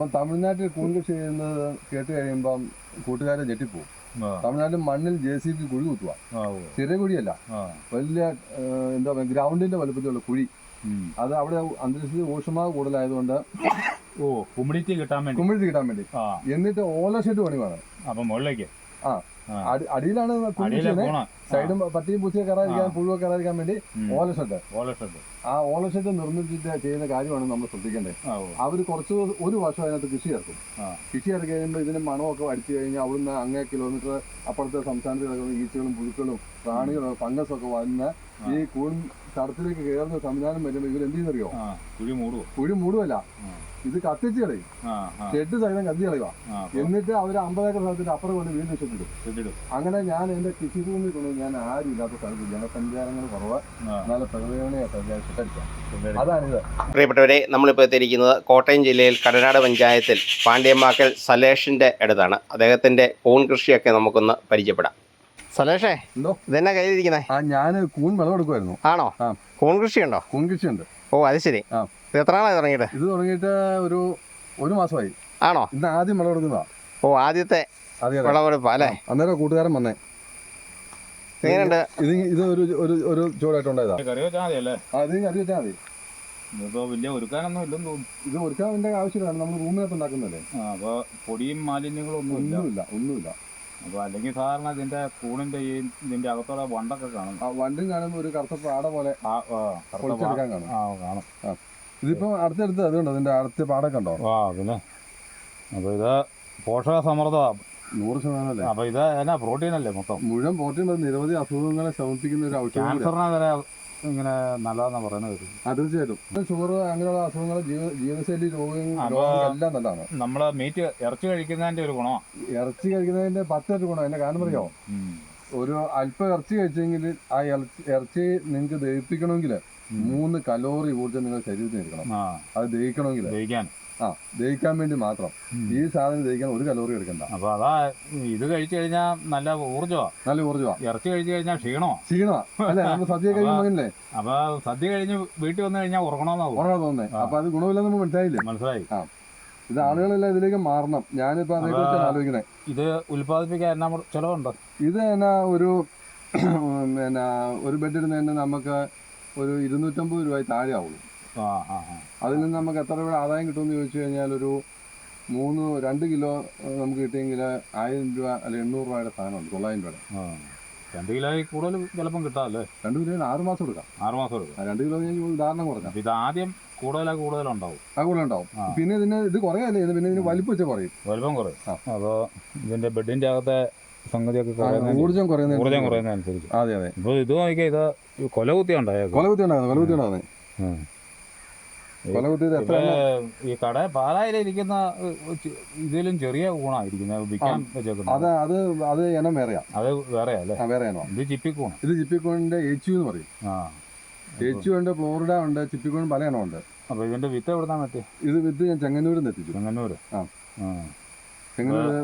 അപ്പം തമിഴ്നാട്ടിൽ കൂൺ കൃഷി ചെയ്യുന്നത് കേട്ട് കഴിയുമ്പം കൂട്ടുകാരെ ഞെട്ടിപ്പോവും. തമിഴ്നാട്ടിൽ മണ്ണിൽ ജെ സി ബി കുഴി കുത്തുക ചെറിയ കുഴിയല്ല. വലിയ എന്താ പറയുക ഗ്രൗണ്ടിന്റെ വലുപ്പത്തിലുള്ള കുഴി. അത് അവിടെ അന്തരീക്ഷത്തിൽ ഊഷ്മാവ് കൂടുതലായതുകൊണ്ട് ഓ ഹ്യൂമിഡിറ്റി കിട്ടാൻ വേണ്ടി. കുമിഴിറ്റി കിട്ടാൻ വേണ്ടി. എന്നിട്ട് ഓല ഷെഡ് പണി വേണം. അപ്പം മുകളിലേക്ക്. ആ. അടിയിലാണ് സൈഡും പട്ടിയും പൂച്ചയും കയറാതിരിക്കാൻ പുഴുവ കയറാതിരിക്കാൻ വേണ്ടി ഓലഷെഡ് ഓലഷെഡ് ആ ഓലഷെഡ് നിർമ്മിച്ചിട്ട് ചെയ്യുന്ന കാര്യമാണ് നമ്മൾ ശ്രദ്ധിക്കേണ്ടത്. അവർ കുറച്ച് ഒരു വർഷം അതിനകത്ത് കൃഷി ഇറക്കും. കൃഷി ഇറക്കി കഴിയുമ്പോൾ ഇതിന് മണമൊക്കെ അടിച്ചു കഴിഞ്ഞാൽ അവിടുന്ന് അങ്ങേ കിലോമീറ്റർ അപ്പുറത്തെ സംസ്ഥാനത്ത് കിടക്കുന്ന ഈച്ചകളും പുഴുക്കളും പ്രാണികളും ഫംഗസ് ഒക്കെ വന്ന് ഈ കൂൺ തടത്തിലേക്ക് കയറുന്ന സംവിധാനം വരുമ്പോൾ ഇവർ എന്ത് ചെയ്യുന്നറിയോ? കുഴി മൂടുവോ? കുഴി മൂടുമല്ല ഇത് കത്തിച്ച് കളയും. ഷെഡ് സഹിതം കത്തി കളയുക. എന്നിട്ട് അവർ അമ്പതേക്കർ സ്ഥലത്തിന്റെ അപ്പുറം കൊണ്ട് വീണ്ടും ഷെഡിടും. അങ്ങനെ ഞാൻ എന്റെ കൃഷി ഭൂമി കൊണ്ട് ഞാൻ ആരും ഇല്ലാത്ത സ്ഥലത്ത് ജനസഞ്ചാരങ്ങൾ കുറവ് നല്ല പ്രകൃതിയാണ് ഷെഡടിക്കാം അതാണിത്. പ്രിയപ്പെട്ടവരെ നമ്മളിപ്പോൾ എത്തിയിരിക്കുന്നത് കോട്ടയം ജില്ലയിൽ കടനാട് പഞ്ചായത്തിൽ പാണ്ഡ്യമാക്കൽ സലേഷിന്റെ ഇടതാണ് അദ്ദേഹത്തിന്റെ കൂൺ കൃഷിയൊക്കെ നമുക്കൊന്ന് പരിചയപ്പെടാം. സലേഷേ എന്തോ? ഇതെന്നാ കയ്യിലിരിക്കുന്നേ? ആ ഞാൻ കൂൺ വിളവെടുക്കുമായിരുന്നു ആണോ? കൂൺ കൃഷിയുണ്ടോ? കൂൺ കൃഷിയുണ്ട്. ഓ അത് ശരി. ആ. ഇത് എത്ര നാളായി തുടങ്ങിയിട്ട്? ഇത് തുടങ്ങിയിട്ട് ഒരു ഒരു മാസമായി. ആണോ? ഇന്ന് ആദ്യം വിളവെടുക്കുന്നതാ ഓ ആദ്യത്തെ വിളവെടുപ്പല്ലേ വിളവെടുപ്പ് അല്ലേ? അന്നേരം കൂട്ടുകാരൻ വന്നേ. എങ്ങനെയുണ്ട്? ഇത് ഇത് ഒരു ഒരു ഒരു ചൂടായിട്ടുണ്ടായതാ. കറി വെച്ചാൽ മതി അല്ലേ ആ ഇത് കറി വെച്ചാൽ മതി. ഇതിപ്പോ വലിയ ഒരുക്കാനൊന്നും ഇല്ലെന്ന് തോന്നുന്നു. ഇത് ഒരുക്കാവിന്റെ ആവശ്യമില്ല. നമ്മൾ റൂമിനകത്ത് ഉണ്ടാക്കുന്നതല്ലേ. ആ അപ്പൊ പൊടിയും മാലിന്യങ്ങളും ഒന്നും ഒന്നുമില്ല ഒന്നുമില്ല. അപ്പൊ അല്ലെങ്കിൽ സാധാരണ ഇതിന്റെ കൂണിന്റെ ഈ ഇതിന്റെ അകത്തോടെ വണ്ടൊക്കെ കാണും. ആ വണ്ടും കാണുമ്പോൾ ഒരു കറുത്ത പാട പോലെ ആ ആ കറുത്ത വാ- പൊളിച്ചെടുക്കാൻ കാണും. ആ കാണും. ഇതിപ്പോ അടുത്തടുത്ത് അതുകൊണ്ട് അതിന്റെ അടുത്ത പാടൊക്കെ ഉണ്ടോ? ആ പിന്നെ. അപ്പൊ ഇത് പോഷക സമൃദ്ധമാണ് നൂറ് ശതമാനം അല്ലേ? അപ്പൊ ഇത് എന്നാ പ്രോട്ടീൻ അല്ലേ മൊത്തം? മുഴുവൻ പ്രോട്ടീൻ നിരവധി അസുഖങ്ങളെ ശമിപ്പിക്കുന്ന ഒരു ഔഷധം കൂടിയാ. ക്യാൻസറിനെ വരെ ഇങ്ങനെ നല്ലതാണെന്ന് പറയുന്നത് കേട്ടു. ആ, തീർച്ചയായിട്ടും. ഷുഗർ അങ്ങനെയുള്ള അസുഖങ്ങൾ ജീവ ജീവശൈലി രോഗങ്ങൾ അപ്പൊ- രോഗങ്ങൾ എല്ലാം നല്ലതാണ്. നമ്മൾ മീറ്റ് ഇറച്ചി കഴിക്കുന്നതിന്റെ ഒരു ഗുണമാണ് ഇറച്ചി കഴിക്കുന്നതിന്റെ പത്തൊരു ഗുണം എന്റെ കാരണം അറിയോ? ഒരു അല്പം ഇറച്ചി കഴിച്ചെങ്കിൽ ആ ഇറച്ചി ഇറച്ചി നിങ്ങൾക്ക് ദഹിപ്പിക്കണമെങ്കിൽ മൂന്ന് കലോറി ഊർജം നിങ്ങളുടെ ശരീരത്തിൽ എടുക്കണം. ആ. അത് ദഹിക്കണമെങ്കിൽ ദഹിക്കാൻ. ആ ദഹിക്കാൻ വേണ്ടി മാത്രം. ഈ സാധനം ദഹിക്കാൻ ഒരു കലോറി എടുക്കണ്ട. അപ്പൊ അതാ ഇത് കഴിച്ചു കഴിഞ്ഞാൽ നല്ല ഊർജമാ നല്ല ഊർജമാ ഇറച്ചി കഴിച്ചു കഴിഞ്ഞാൽ ക്ഷീണോ ക്ഷീണോ അല്ലെ നമ്മൾ സദ്യ കഴിയുമ്പോഴല്ലേ അപ്പൊ സദ്യ കഴിഞ്ഞ് വീട്ടിൽ വന്നു കഴിഞ്ഞാൽ ഉറങ്ങണമെന്നാവും ഉറങ്ങണോ തോന്നുന്നേ. അപ്പൊ അത് ഗുണമില്ലെന്ന് നമ്മൾ മനസ്സിലായില്ലേ? മനസ്സിലായി. ആ. ഇത് ആളുകളെല്ലാം ഇതിലേക്ക് മാറണം. ഞാനിപ്പോ അതേക്കുറിച്ചാണ് ആലോചിക്കണേ. ഇത് ഉൽപ്പാദിപ്പിക്കാൻ എന്നാ ചെലവുണ്ട്? ഇത് എന്നാ ഒരു പിന്നെ ഒരു ബെഡ് തന്നെ നമുക്ക് ഒരു ഇരുന്നൂറ്റമ്പത് രൂപ താഴെ ആവുള്ളൂ. അതിൽ നിന്ന് നമുക്ക് എത്ര രൂപ ആദായം കിട്ടുമെന്ന് ചോദിച്ചു കഴിഞ്ഞാൽ ഒരു മൂന്ന് രണ്ട് കിലോ നമുക്ക് കിട്ടിയെങ്കിൽ ആയിരം രൂപ അല്ലെ എണ്ണൂറ് രൂപയുടെ സാധനമുണ്ട് തൊള്ളായിരം രൂപയുടെ. രണ്ട് കിലോ കൂടുതൽ ചിലപ്പം കിട്ടാമല്ലേ രണ്ട് കിലോ ആറ് മാസം എടുക്കാം. ആറ് മാസം എടുക്കാം. രണ്ട് കിലോ ഞാൻ ഉദാഹരണം കുറഞ്ഞാൽ. ഇത് ആദ്യം കൂടുതലാ കൂടുതലുണ്ടാവും. ആ കൂടുതൽ ഉണ്ടാവും പിന്നെ ഇതിന് ഇത് കുറയല്ലേ? ഇത് പിന്നെ ഇതിന് വലിപ്പം വെച്ചാൽ കുറയും. വലിപ്പം കുറയും. അപ്പോൾ ഇതിന്റെ ബെഡിന്റെ അകത്തെ സംഗതിയൊക്കെ ആ, കുറയുന്നതിന് ഊർജം കുറയുന്ന ഊർജം കുറയുന്നതനുസരിച്ച് അതെ അതെ. ഇത് നോക്കിയാൽ ഇത് കൊലകുത്തി ഉണ്ടായേക്കും കൊലകുത്തി ഉണ്ടാകുന്നത് കൊലകുത്തി ഉണ്ടാകുന്നത് ഉം. കൊലകുത്തി ഇത് എത്ര ഈ കട പാലായിലിരിക്കുന്ന ഇതിലും ചെറിയ ഊണായിരിക്കുന്നത്. വിൽക്കാൻ അത് അത് അത് ഇനം വേറെയാ. അത് വേറെ അല്ലേ ആ വേറെ ഇനമാണ് ഇത് ചിപ്പിക്കൂണ്. ഇത് ചിപ്പിക്കൂണിന്റെ എച്ചു എന്ന് പറയും. എച്ചു ഉണ്ട് ഫ്ലോറിഡ ഉണ്ട് ചിപ്പിക്കൂൺ പല ഉണ്ട്. അപ്പൊ ഇതിന്റെ വിത്ത് എവിടുന്നാ പറ്റി ഇത് വിത്ത് ഞാൻ ചെങ്ങന്നൂരിൽ നിന്ന് എത്തിച്ചു. ചെങ്ങന്നൂര്. ആ.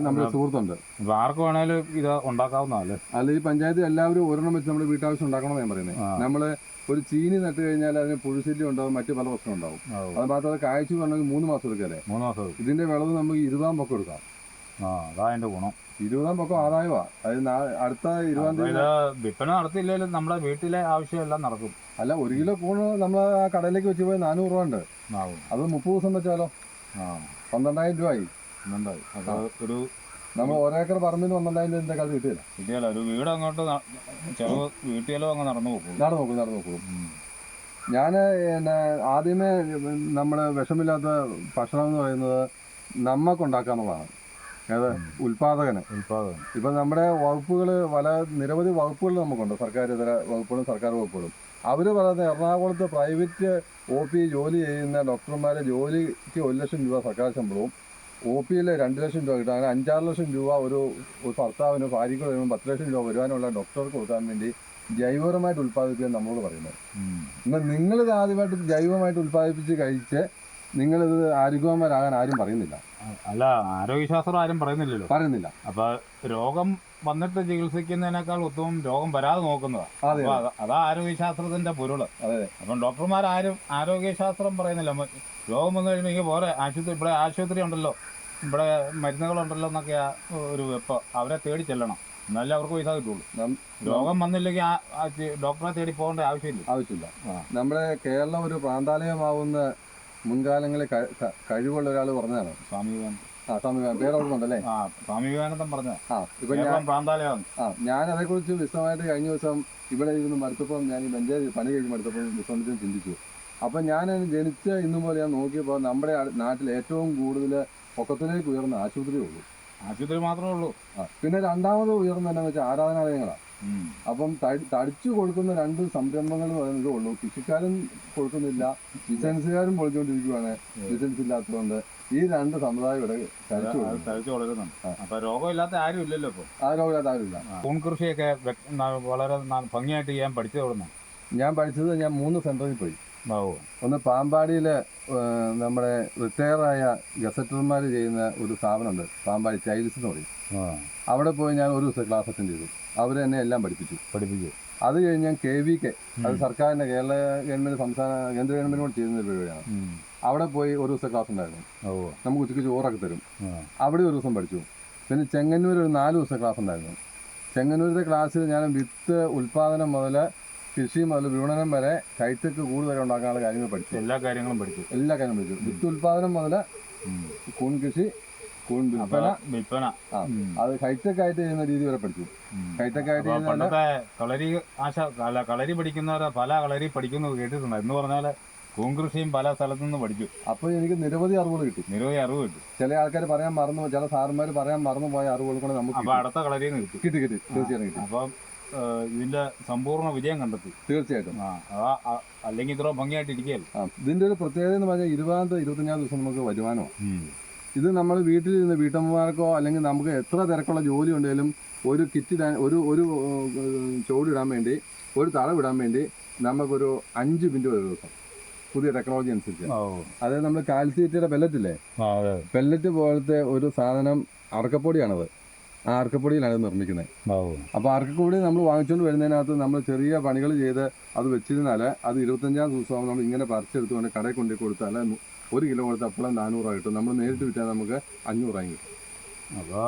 നമ്മുടെ സുഹൃത്തുണ്ട്. ഇപ്പൊ ആർക്ക് വേണേലും ഇത് ഉണ്ടാക്കാവുന്നതല്ലേ? അല്ല ഈ പഞ്ചായത്തിൽ എല്ലാവരും ഒരെണ്ണം വെച്ച് നമ്മുടെ വീട്ടാവശ്യം ഉണ്ടാക്കണം ഞാൻ പറയുന്നത്. നമ്മൾ ഒരു ചീനി നട്ട് കഴിഞ്ഞാൽ അതിന് പുഴുശല്യം ഉണ്ടാവും മറ്റു പല പ്രശ്നം ഉണ്ടാവും. അത് മാത്രമല്ല കാഴ്ച പറഞ്ഞെങ്കിൽ മൂന്ന് മാസം എടുക്കല്ലേ? മൂന്ന് മാസം ഇതിന്റെ വിളവ് നമുക്ക് ഇരുപതാം പൊക്കം എടുക്കാം. ആ അതാ അതിന്റെ ഗുണം. ഇരുപതാം പൊക്കം ആദായമാ. അത് അടുത്ത ഇരുപതാം തീയതി വിൽപ്പന നടത്തിയില്ലെങ്കിലും നമ്മുടെ വീട്ടിലെ ആവശ്യമെല്ലാം നടക്കും. അല്ല ഒരു കിലോ കൂണ് നമ്മൾ ആ കടയിലേക്ക് വെച്ച് പോയി നാനൂറ് രൂപ ഉണ്ട്. അത് മുപ്പത് ദിവസം വെച്ചാലോ? ആ. പന്ത്രണ്ടായിരം രൂപയായി എന്തായി അത് ഒരു നമ്മൾ ഒരേക്കർ പറമ്പിന് പന്ത്രണ്ടായിരം എന്റെ കാലത്ത് കിട്ടിയില്ല. കിട്ടിയാലോ ഒരു വീട് അങ്ങോട്ട് ചെറു ചെലവ് വീട്ടിലോ അങ്ങ് നടന്നു പോകും. നടന്നു നോക്കും നടന്നു നോക്കും ഞാൻ പിന്നെ ആദ്യമേ നമ്മൾ വിഷമില്ലാത്ത ഭക്ഷണം എന്ന് പറയുന്നത് നമുക്കുണ്ടാക്കാന്നുള്ളതാണ് ഏത്? ഉൽപാദകന്. ഉൽപാദകൻ ഇപ്പം നമ്മുടെ വകുപ്പുകൾ പല നിരവധി വകുപ്പുകൾ നമുക്കുണ്ട്. സർക്കാർ ഇതര വകുപ്പുകളും സർക്കാർ വകുപ്പുകളും. അവർ പറയുന്നത് എറണാകുളത്ത് പ്രൈവറ്റ് ഒ പി ജോലി ചെയ്യുന്ന ഡോക്ടർമാരെ ജോലിക്ക് ഒരു ലക്ഷം രൂപ സർക്കാർ ശമ്പളവും ഒ പിയിൽ രണ്ട് ലക്ഷം രൂപ കിട്ടും. അങ്ങനെ അഞ്ചാറ് ലക്ഷം രൂപ ഒരു ഒരു ഭർത്താവിന് ഭാര്യയ്ക്ക് വരുമ്പോൾ പത്ത് ലക്ഷം രൂപ വരുവാനുള്ള ഡോക്ടർക്ക് കൊടുക്കാൻ വേണ്ടി ജൈവപരമായിട്ട് ഉൽപ്പാദിപ്പിക്കാൻ നമ്മളോട് പറയുന്നത് എന്നാൽ നിങ്ങളിത് ആദ്യമായിട്ട് ജൈവമായിട്ട് ഉൽപ്പാദിപ്പിച്ച് കഴിച്ച് നിങ്ങളിത് ആരോഗ്യവാന്മാരാകാൻ ആരും പറയുന്നില്ല. അല്ല ആരോഗ്യശാസ്ത്രം ആരും പറയുന്നില്ലല്ലോ. പറയുന്നില്ല. അപ്പൊ രോഗം വന്നിട്ട് ചികിത്സിക്കുന്നതിനേക്കാൾ ഉത്തമം രോഗം വരാതെ നോക്കുന്നതാണ് അതെ അപ്പൊ ആരോഗ്യശാസ്ത്രത്തിന്റെ പൊരുൾ. അതെ. ഡോക്ടർമാർ ആരും ആരോഗ്യശാസ്ത്രം പറയുന്നില്ല. രോഗം വന്നു കഴിയുമ്പോൾ പോരെ. ആശുപത്രി ഇവിടെ ആശുപത്രി ഉണ്ടല്ലോ. ഇവിടെ മരുന്നുകളുണ്ടല്ലോ എന്നൊക്കെ ഒരു വെപ്പ്. അവരെ തേടി ചെല്ലണം. എന്നാലേ അവർക്ക് പൈസ കിട്ടുള്ളൂ. രോഗം വന്നില്ലെങ്കിൽ ഡോക്ടറെ തേടി പോകേണ്ട ആവശ്യമില്ല. ആവശ്യമില്ല. നമ്മുടെ കേരളം ഒരു പ്രാന്താലയമാവുന്ന മുൻകാലങ്ങളിൽ കഴിവുള്ള ഒരാൾ പറഞ്ഞതാണ്. സ്വാമി വിവേകാനന്ദ ആ സ്വാമി ആ സ്വാമി വിവേകാനന്ദൻ പറഞ്ഞ? ആ ഇപ്പൊ ഞാൻ കേരളം പ്രാന്താലയമാണ് ആ ഞാൻ അതേക്കുറിച്ച് വിശദമായിട്ട് കഴിഞ്ഞ ദിവസം ഇവിടെ ഇരുന്ന് മടുത്തപ്പം ഞാൻ ഈ ബഞ്ചായത്ത് പണി കഴിഞ്ഞ് മടുത്തപ്പം വിശ്രമിച്ചും ചിന്തിച്ചു. അപ്പം ഞാൻ ജനിച്ച ഇന്നും പോലെ ഞാൻ നോക്കിയപ്പോൾ നമ്മുടെ നാട്ടിൽ ഏറ്റവും കൂടുതൽ പൊക്കത്തിലേക്ക് ഉയർന്ന ആശുപത്രി ഉള്ളൂ. ആശുപത്രി മാത്രമേ ഉള്ളൂ. പിന്നെ രണ്ടാമത് ഉയർന്ന എന്നാന്ന് വെച്ചാൽ ആരാധനാലയങ്ങളാണ്. അപ്പം തടിച്ചു കൊടുക്കുന്ന രണ്ട് സംരംഭങ്ങൾ എന്ന് പറയുന്നതേ ഉള്ളൂ. കൃഷിക്കാരും കൊടുക്കുന്നില്ല ബിസിനസ്സുകാരും പൊളിച്ചുകൊണ്ടിരിക്കുകയാണ് ബിസിനസ് ഇല്ലാത്തതുകൊണ്ട്. ഈ രണ്ട് സമുദായം ഇവിടെ അത് തഴച്ചു കൊടുക്കുന്നുണ്ട് ആ. അപ്പൊ രോഗമില്ലാത്ത ആരും ഇല്ലല്ലോ ഇപ്പൊ. ആരോഗ്യമില്ലാത്ത ആരുമില്ല കൂൺ കൃഷിയൊക്കെ ന- വളരെ ന- ഭംഗിയായിട്ട് ചെയ്യാൻ പഠിച്ചു തുടങ്ങും ഞാൻ പഠിച്ചത് ഞാൻ മൂന്ന് സെന്ററിൽ പോയി. ഒന്ന് പാമ്പാടിയിലെ നമ്മുടെ റിട്ടയറായ ഗസറ്റർമാർ ചെയ്യുന്ന ഒരു സ്ഥാപനമുണ്ട്. പാമ്പാടി ചൈൽസ് എന്ന് പറയും. ആ, അവിടെ പോയി ഞാൻ ഒരു ദിവസം ക്ലാസ് അറ്റൻഡ് ചെയ്തു. അവർ എന്നെ എല്ലാം പഠിപ്പിച്ചു. പഠിപ്പിച്ചു അത് കഴിഞ്ഞ് ഞാൻ കെ വി കെ അത് സർക്കാരിന്റെ സർക്കാരിന്റെ കേരള ഗവൺമെന്റ് സംസ്ഥാന കേന്ദ്ര ഗവൺമെന്റിനോട് ചെയ്യുന്ന ഒരു പരിപാടിയാണ്. ഉം. അവിടെ പോയി ഒരു ദിവസം ക്ലാസ് ഉണ്ടായിരുന്നു. നമുക്ക് ഉച്ചയ്ക്ക് ചോറൊക്കെ തരും. അവിടെ ഒരു ദിവസം പഠിച്ചു. പിന്നെ ചെങ്ങന്നൂർ ഒരു നാല് ദിവസം ക്ലാസ് ഉണ്ടായിരുന്നു. ചെങ്ങന്നൂരിലെ ക്ലാസ്സിൽ ഞാൻ വിത്ത് ഉൽപാദനം മുതൽ കൃഷി മുതൽ വിപണനം വരെ കൈത്തക്ക് കൂടുതൽ ഉണ്ടാക്കാനുള്ള കാര്യങ്ങൾ പഠിച്ചു. എല്ലാ കാര്യങ്ങളും പഠിച്ചു. എല്ലാ കാര്യങ്ങളും പഠിച്ചു. വിത്ത് ഉൽപാദനം മുതൽ കൂൺ കൃഷി കൂൺ വിൽപ്പന. വിൽപ്പന. അത് ഹൈടെക് ആയിട്ട് ചെയ്യുന്ന രീതി വരെ പഠിച്ചു. ഹൈടെക് ആയിട്ട് ചെയ്യുന്ന പണ്ടത്തെ കളരി ആശ കളരി പഠിക്കുന്നവരെ പല കളരി പഠിക്കുന്നത് കേട്ടിട്ടുണ്ട്. എന്ന് പറഞ്ഞാൽ കൂൺകൃഷിയും പല സ്ഥലത്തു നിന്ന് പഠിച്ചു. അപ്പോൾ എനിക്ക് നിരവധി അറിവുകൾ കിട്ടി. നിരവധി അറിവ് കിട്ടി. ചില ആൾക്കാർ പറയാൻ മറന്നു ചില സാറന്മാർ പറയാൻ മറന്നു പോയ അറിവുകൾ കൂടെ നമുക്ക് അപ്പൊ അടുത്ത കളരിയിൽ നിന്ന് കിട്ടി. കിട്ടി കിട്ടി. തീർച്ചയായിട്ടും കിട്ടി. അപ്പം ഇതിന്റെ സമ്പൂർണ വിജയം കണ്ടെത്തി. തീർച്ചയായിട്ടും. ആ അല്ലെങ്കിൽ ഇത്ര ഭംഗിയായിട്ട് ഇരിക്കുകയല്ല? ഇതിന്റെ ഒരു പ്രത്യേകത എന്ന് പറഞ്ഞാൽ ഇരുപതാമത്തെ ഇരുപത്തഞ്ചാം ദിവസം നമുക്ക് വരുമാനമാണ്. ഇത് നമ്മൾ വീട്ടിലിരുന്ന് വീട്ടമ്മമാർക്കോ അല്ലെങ്കിൽ നമുക്ക് എത്ര തിരക്കുള്ള ജോലി ഉണ്ടെങ്കിലും ഒരു കിറ്റ് ഇടാൻ ഒരു ഒരു ചോടിടാൻ വേണ്ടി ഒരു തളവിടാൻ വേണ്ടി നമുക്കൊരു അഞ്ച് മിനിറ്റ് ഒരു ദിവസം. പുതിയ ടെക്നോളജി അനുസരിച്ച്. അതായത് നമ്മൾ കാൽസിയറ്റിയുടെ പെല്ലറ്റ് ഇല്ലേ? അതെ. പെല്ലറ്റ് പോലത്തെ ഒരു സാധനം അറക്കപ്പൊടിയാണത്. ആ അറക്കപ്പൊടിയിലാണ് ഇത് നിർമ്മിക്കുന്നത്. അപ്പോൾ അറക്കപ്പൊടി നമ്മൾ വാങ്ങിച്ചുകൊണ്ട് വരുന്നതിനകത്ത് നമ്മൾ ചെറിയ പണികൾ ചെയ്ത് അത് വെച്ചിരുന്നാൽ അത് ഇരുപത്തഞ്ചാം ദിവസം നമ്മൾ ഇങ്ങനെ പറിച്ചെടുത്തുകൊണ്ട് കടയിൽ കൊണ്ടു കൊടുത്താൽ ഒരു കിലോ കൊടുത്ത് അപ്പളം നാനൂറ് കിട്ടും. നമ്മൾ നേരിട്ട് വിറ്റാൽ നമുക്ക് അഞ്ഞൂറായി കിട്ടും. അപ്പോൾ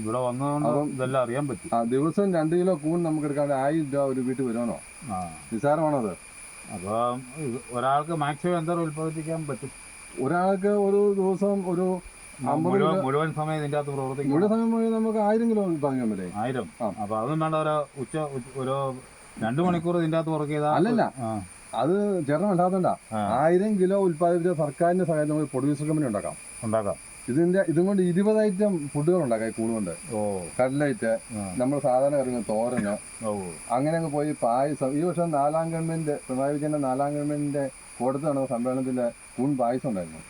ഇവിടെ വന്നതുകൊണ്ട് ഇതെല്ലാം അറിയാൻ പറ്റും. ദിവസം രണ്ട് കിലോ കൂൺ നമുക്ക് എടുക്കാണ്ട് ആയിരം രൂപ ഒരു വീട്ടിൽ വരുവാനോ ആ. നിസ്സാരമാണോ അത്? അപ്പൊ ഇത് ഒരാൾക്ക് മാക്സിമം എന്താ ഉത്പാദിപ്പിക്കാൻ പറ്റും. ഒരാൾക്ക് ഒരു ദിവസം ഒരു മുഴുവൻ മുഴുവൻ സമയം ഇതിന്റെ അകത്ത് പ്രവർത്തിക്കും മുഴുവൻ സമയം മുഴുവൻ നമുക്ക് ആയിരം കിലോ ഉൽപ്പാദിക്കാൻ പറ്റേ? ആയിരം. അപ്പോൾ അപ്പൊ അതും വേണ്ട ഒരു ഉച്ച ഒരു രണ്ടു മണിക്കൂർ ഇതിന്റെ അകത്ത് വർക്ക് ചെയ്താൽ അല്ലല്ല. അത് ചേട്ടൻ ഉണ്ടാകുന്നുണ്ടാ ആയിരം കിലോ ഉൽപ്പാദിപ്പിച്ച സർക്കാരിന്റെ സഹായം നമുക്ക് പ്രൊഡ്യൂസർ കമ്പനി ഉണ്ടാക്കാം. ഉണ്ടാക്കാം. ഇതിന്റെ ഇതും കൊണ്ട് ഇരുപത് ഐറ്റം ഫുഡുകൾ ഉണ്ടാക്കാം ഈ കടലൈറ്റ് കൊണ്ട് ഓ. കട്ലൈറ്റ് നമ്മൾ സാധാരണ ഇറങ്ങുന്ന തോരന് അങ്ങനെ അങ്ങ് പോയി പായസം. ഈ വർഷം നാലാം ഗവൺമെന്റ് പിണറായി വിജയന്റെ നാലാം ഗവൺമെന്റിന്റെ കൊടുത്തു നടന്ന സമ്മേളനത്തിൽ കൂൺ പായസം ഉണ്ടായിരുന്നു.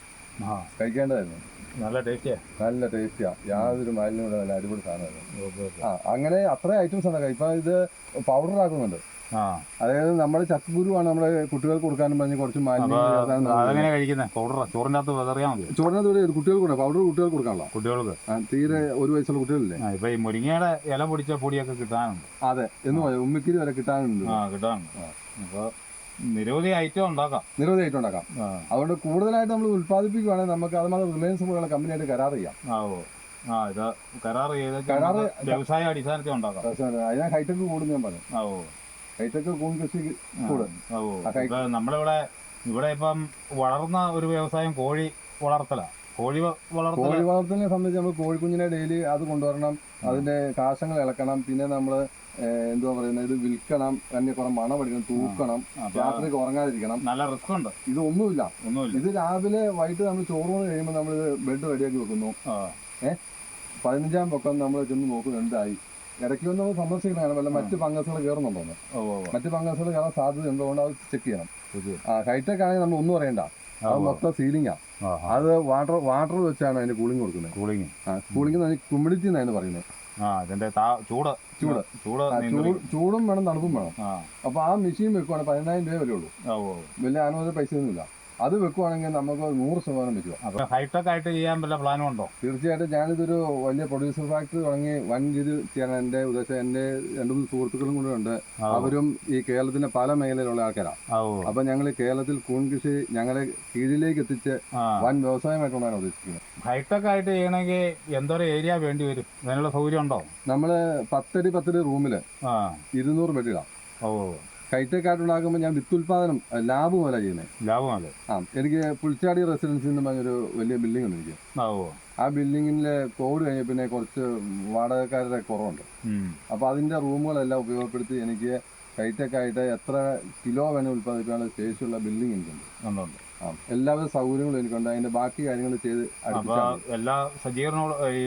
കഴിക്കേണ്ടതായിരുന്നു. നല്ല ടേസ്റ്റിയാ നല്ല ടേസ്റ്റിയാ യാതൊരു മാലിന്യം നല്ല അടിപൊളി സാധനമാണ് ആ അങ്ങനെ അത്ര ഐറ്റംസ് ആണ് ഇപ്പൊ ഇത് പൗഡർ ആക്കുന്നുണ്ട്. ആ. അതായത് നമ്മുടെ ചക്കുരുവാണ് നമ്മുടെ കുട്ടികൾക്ക് കൊടുക്കാനും പറഞ്ഞ് കുറച്ച് മാലിന്യം കഴിക്കുന്നത് മതി ചോറിനകത്ത് ഒരു കുട്ടികൾക്ക് പൗഡർ കുട്ടികൾക്ക് കൊടുക്കാനുള്ള കുട്ടികൾക്ക്? തീരെ ഒരു വയസ്സുള്ള കുട്ടികളില്ലേ? ഇപ്പൊ ഈ മുരിങ്ങയുടെ ഇല പൊടിച്ച പൊടിയൊക്കെ കിട്ടാനുണ്ട്. അതെ. എന്ന് പറയാം. ഉമ്മിക്കിരി വരെ കിട്ടാനുണ്ട്. കിട്ടാനുണ്ട്. അപ്പൊ നിരവധി ഐറ്റം ഉണ്ടാക്കാം. നിരവധി ഐറ്റം ഉണ്ടാക്കാം അതുകൊണ്ട് കൂടുതലായിട്ട് നമ്മൾ ഉത്പാദിപ്പിക്കുകയാണെങ്കിൽ നമുക്ക് അത് മാത്രം റിലയൻസ് പോലുള്ള കമ്പനിയായിട്ട് കരാർ ചെയ്യാം. ആവോ ആ ഇത് കരാർ ചെയ്ത് കരാർ വ്യവസായ അടിസ്ഥാനത്തിൽ ഉണ്ടാക്കാം. അതിനാ ഹൈടെക് കൂടും ഞാൻ പറഞ്ഞു. ആവോ ഹൈടെക് കൂൺ കൃഷി കൂടും. ആവോ നമ്മളിവിടെ ഇവിടെ ഇപ്പം വളർന്ന ഒരു വ്യവസായം കോഴി വളർത്തലാ. കോഴി വളർത്തലിനെ സംബന്ധിച്ച് നമ്മൾ കോഴിക്കുഞ്ഞിനെ ഡെയിലി അത് കൊണ്ടുവരണം അതിന്റെ കാശങ്ങൾ ഇളക്കണം പിന്നെ നമ്മൾ എന്തുവാ പറയുന്നത് ഇത് വിൽക്കണം തന്നെ കുറെ മണം അടിക്കണം തൂക്കണം രാത്രിക്ക് ഉറങ്ങാതിരിക്കണം. നല്ല റിസ്ക് ഉണ്ട് ഇത് ഒന്നുമില്ല. ഒന്നുമില്ല. ഇത് രാവിലെ വൈകിട്ട് നമ്മൾ ചോറൂണ് കഴിയുമ്പോൾ നമ്മൾ ബെഡ് റെഡിയാക്കി വെക്കുന്നു. ഏഹ് പതിനഞ്ചാം പൊക്കം നമ്മൾ ചെന്ന് നോക്കുന്നു എന്തായി. ഇടയ്ക്ക് ഒന്ന് നമ്മൾ സന്ദർശിക്കണം വല്ല മറ്റ് ഫംഗസുകൾ ഓ ഓ. മറ്റ് ഫംഗസുകൾ കയറാൻ സാധ്യത ഉണ്ടോ അത് ചെക്ക് ചെയ്യണം. ഹൈടെക് ആണെങ്കിൽ നമ്മൾ ഒന്നും അറിയണ്ട. അത് മൊത്തം സീലിംഗാ ആ, ആ. അത് വാട്ടർ വാട്ടർ വെച്ചാണ് അതിന് കൂളിംഗ് കൊടുക്കുന്നത്. കൂളിംഗ് കൂളിംഗ് ഹ്യൂമിഡിറ്റി എന്നാണ് പറയുന്നത്. ആ അതിന്റെ ചൂട്. ചൂട്. ചൂട്. ചൂട് വേണം തണുപ്പും വേണം. അപ്പൊ ആ മെഷീൻ വെക്കുവാണെങ്കിൽ പതിനായിരം രൂപ വരെയുള്ളൂ വലിയ അനുവദിച്ച പൈസ ഒന്നുമില്ല അത് വെക്കുവാണെങ്കിൽ നമുക്ക് നൂറ് ശതമാനം വെക്കുക ഹൈടെക് ആയിട്ട് ചെയ്യാൻ വല്ല പ്ലാനും ഉണ്ടോ? തീർച്ചയായിട്ടും ഞാനിതൊരു വലിയ പ്രൊഡ്യൂസർ ഫാക്ടറി തുടങ്ങി വൻ രീതിയിൽ ചെയ്യാൻ എന്റെ ഉദ്ദേശം എന്റെ രണ്ടു മൂന്ന് സുഹൃത്തുക്കളും കൂടെ ഉണ്ട്. അവരും ഈ കേരളത്തിന്റെ പല മേഖലയിലുള്ള ആൾക്കാരാണ്. അപ്പൊ ഞങ്ങൾ കേരളത്തിൽ കൂൺ കൃഷി ഞങ്ങളെ കീഴിലേക്ക് എത്തിച്ച്. വൻ വ്യവസായമായിട്ടാണ് ഉദ്ദേശിക്കുന്നത്. ഹൈടെക് ആയിട്ട് ചെയ്യണമെങ്കിൽ എന്തൊരു ഏരിയ വേണ്ടി വരും? അതിനുള്ള സൗകര്യം ഉണ്ടോ? നമ്മൾ പത്തടി പത്തടി റൂമിൽ ഇരുന്നൂറ് ബെഡിടാം ഓ ഹൈടെക് ഞാൻ ഞാൻ വിത്തുൽപാദനം ലാഭം പോലെ ചെയ്യുന്നത് ലാഭമാണ് ആ എനിക്ക് പുളിച്ചാടി റെസിഡൻസി എന്ന് പറഞ്ഞൊരു വലിയ ബിൽഡിംഗ് ഉണ്ട് എനിക്ക്. ആ ബിൽഡിങ്ങിലെ കോവിഡ് കഴിഞ്ഞ പിന്നെ കുറച്ച് വാടകക്കാരുടെ കുറവുണ്ട്. അപ്പോൾ അതിന്റെ റൂമുകളെല്ലാം ഉപയോഗപ്പെടുത്തി എനിക്ക് കൈത്തേക്കായിട്ട് എത്ര കിലോ വേണം ഉൽപ്പാദിപ്പിക്കാനുള്ള ശേഷിയുള്ള ബിൽഡിംഗ് എനിക്കുണ്ട്. എല്ലാവിധ സൗകര്യങ്ങളും എനിക്കുണ്ട്. അതിന്റെ ബാക്കി കാര്യങ്ങൾ ചെയ്ത് അപ്പൊ. എല്ലാ സജ്ജീകരണങ്ങളും ഈ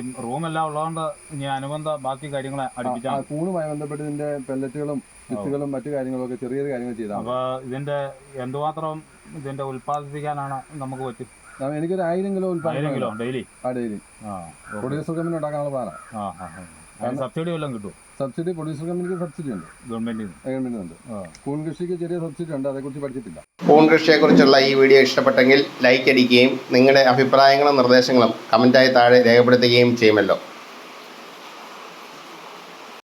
എല്ലാം ഉള്ളതുകൊണ്ട് ഇനി അനുബന്ധ ബാക്കി കാര്യങ്ങളെ ആ, അടുപ്പിച്ചാൽ കൂണുമായി ബന്ധപ്പെട്ട് ഇതിന്റെ പെല്ലറ്റുകളും വിത്തുകളും മറ്റു കാര്യങ്ങളും ഒക്കെ ചെറിയ കാര്യങ്ങൾ ചെയ്താൽ. അപ്പൊ ഇതിന്റെ എന്തുമാത്രം ഇതിന്റെ ഉത്പാദിപ്പിക്കാനാണ് നമുക്ക് പറ്റും? എനിക്കൊരു ആയിരം കിലോ ഉൽപ്പാദനം ഡെയിലി? ആ ഡെയിലി. പ്രൊഡ്യൂസർ കമ്പനി ഉണ്ടാക്കാനുള്ള പ്ലാനാണ് ആ ആ. സബ്സിഡി വല്ലതും കിട്ടും സബ്സിഡി പ്രൊഡ്യൂസർ കമ്പനിക്ക് സബ്സിഡി ഉണ്ട്. ഗവൺമെന്റിൽ നിന്ന്? ഗവൺമെന്റ് ഉണ്ട്. കൂൺ കൃഷിക്ക് ചെറിയ സബ്സിഡി ഉണ്ട്. അതേക്കുറിച്ച് പഠിച്ചിട്ടില്ല. കൂൺ കൃഷിയെക്കുറിച്ചുള്ള ഈ വീഡിയോ ഇഷ്ടപ്പെട്ടെങ്കിൽ ലൈക്ക് അടിക്കുകയും നിങ്ങളുടെ അഭിപ്രായങ്ങളും നിർദ്ദേശങ്ങളും കമന്റായി താഴെ രേഖപ്പെടുത്തുകയും ചെയ്യുമല്ലോ.